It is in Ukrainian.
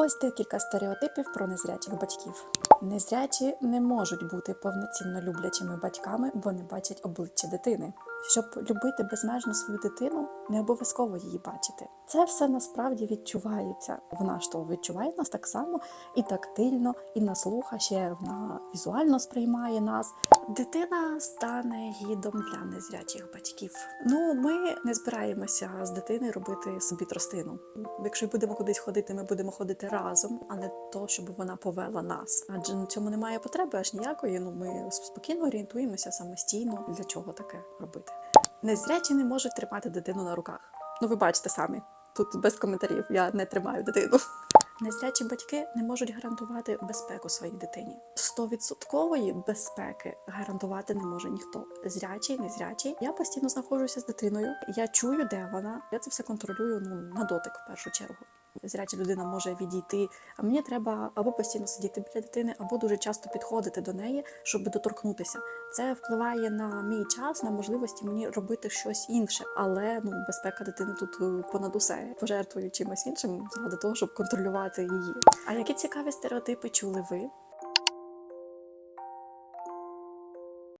Ось декілька стереотипів про незрячих батьків. Незрячі не можуть бути повноцінно люблячими батьками, бо не бачать обличчя дитини. Щоб любити безмежно свою дитину, не обов'язково її бачити. Це все насправді відчувається. Вона ж то відчуває нас так само і тактильно, і на слух, а ще вона візуально сприймає нас. Дитина стане гідом для незрячих батьків. Ну, ми не збираємося з дитини робити собі тростину. Якщо будемо кудись ходити, ми будемо ходити разом, а не то, щоб вона повела нас. Адже на цьому немає потреби аж ніякої. Ну ми спокійно орієнтуємося самостійно. Для чого таке робити? Незрячі не можуть тримати дитину на руках. Ну, ви бачите самі. Тут без коментарів я не тримаю дитину. Незрячі батьки не можуть гарантувати безпеку своїй дитині. Стовідсоткової безпеки гарантувати не може ніхто. Зрячий, незрячий. Я постійно знаходжуся з дитиною. Я чую, де вона. Я це все контролюю ну на дотик в першу чергу. Зряча людина може відійти, а мені треба або постійно сидіти біля дитини, або дуже часто підходити до неї, щоб доторкнутися. Це впливає на мій час, на можливості мені робити щось інше. Але ну безпека дитини тут е, понад усе. Пожертвую чимось іншим заради того, щоб контролювати її. А які цікаві стереотипи чули ви?